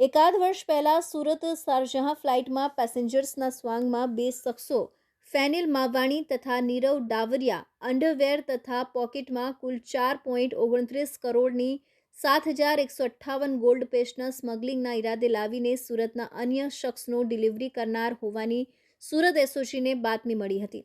એકાદ વર્ષ પહેલાં સુરત શારજહાં ફ્લાઇટમાં પેસેન્જર્સના સ્વાંગમાં બે શખ્સો, ફેનિલ માવાણી તથા નીરવ ડાવરિયા અંડરવેર તથા પોકેટમાં કુલ ચાર પોઈન્ટ ઓગણત્રીસ કરોડની સાત હજાર એકસો અઠ્ઠાવન ગોલ્ડ પેસ્ટના સ્મગલિંગના ઈરાદે લાવીને સુરતના અન્ય શખ્સનો ડિલિવરી કરનાર હોવાની સુરત એસઓજીને બાતમી મળી હતી.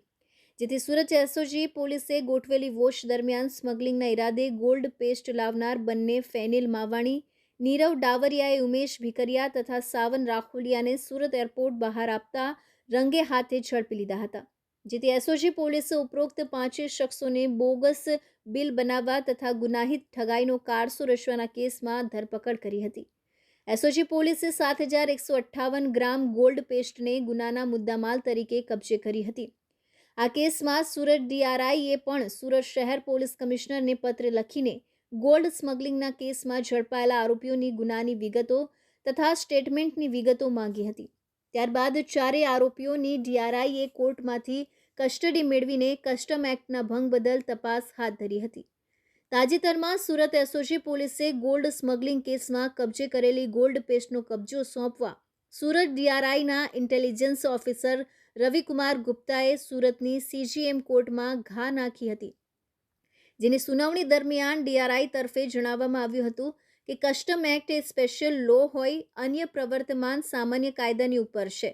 જેથી સુરત એસઓજી પોલીસે ગોઠવેલી વોચ દરમિયાન સ્મગલિંગના ઈરાદે ગોલ્ડ પેસ્ટ લાવનાર બંને ફેનિલ માવાણી નીરવ ડાવરિયાએ ઉમેશ ભીકરિયા તથા સાવન રાખોલિયાને સુરત એરપોર્ટ બહાર આપતા રંગે હાથે ઝડપી લીધા હતા, જેથી એસઓજી પોલીસે ઉપરોક્ત પાંચેય શખ્સોને બોગસ બિલ બનાવવા તથા ગુનાહિત ઠગાઈનો કારસો રચવાના કેસમાં ધરપકડ કરી હતી. એસઓજી પોલીસે સાત હજાર એકસો અઠ્ઠાવન ગ્રામ ગોલ્ડ પેસ્ટને ગુનાના મુદ્દામાલ તરીકે કબજે કરી હતી. આ કેસમાં સુરત ડીઆરઆઈએ પણ સુરત શહેર પોલીસ કમિશનરને પત્ર લખીને ગોલ્ડ સ્મગલિંગના કેસમાં ઝડપાયેલા આરોપીઓની ગુનાની વિગતો તથા સ્ટેટમેન્ટની વિગતો માંગી હતી. ત્યારબાદ ચારેય આરોપીઓની ડીઆરઆઈએ કોર્ટમાંથી કસ્ટડી મેળવીને કસ્ટમ એક્ટના ભંગ બદલ તપાસ હાથ ધરી હતી. તાજેતરમાં સુરત એસઓજી પોલીસે ગોલ્ડ સ્મગલિંગ કેસમાં કબજે કરેલી ગોલ્ડ પેસ્ટનો કબજો સોંપવા સુરત ડીઆરઆઈના ઇન્ટેલિજન્સ ઓફિસર રવિકુમાર ગુપ્તાએ સુરતની સીજીએમ કોર્ટમાં ઘા નાખી હતી. જેની સુનાવણી દરમિયાન ડીઆરઆઈ તરફે જણાવવામાં આવ્યું હતું કે કસ્ટમ એક્ટ એ સ્પેશિયલ લો હોય, અન્ય પ્રવર્તમાન સામાન્ય કાયદાની ઉપર છે,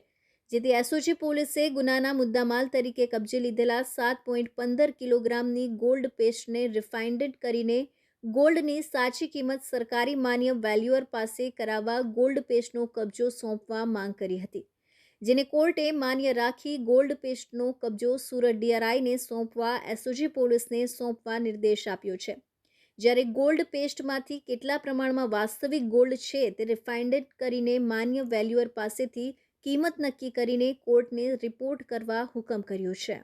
જેથી એસઓજી પોલીસે ગુનાના મુદ્દામાલ તરીકે કબજે લીધેલા સાત પોઈન્ટ પંદર કિલોગ્રામની ગોલ્ડ પેસ્ટને રિફાઇન્ડેડ કરીને ગોલ્ડની સાચી કિંમત સરકારી માન્ય વેલ્યુઅર પાસે કરાવવા ગોલ્ડ પેસ્ટનો કબજો સોંપવા માંગ કરી હતી. જેને કોર્ટે માન્ય રાખી ગોલ્ડ પેસ્ટનો કબજો સુરત ડીઆરઆઈને સોંપવા, એસઓજી પોલીસને સોંપવા નિર્દેશ આપ્યો છે. જ્યારે ગોલ્ડ પેસ્ટમાંથી કેટલા પ્રમાણમાં વાસ્તવિક ગોલ્ડ છે તે રિફાઇન્ડેડ કરીને માન્ય વેલ્યુઅર પાસેથી કિંમત નક્કી કરીને કોર્ટને રિપોર્ટ કરવા હુકમ કર્યો છે.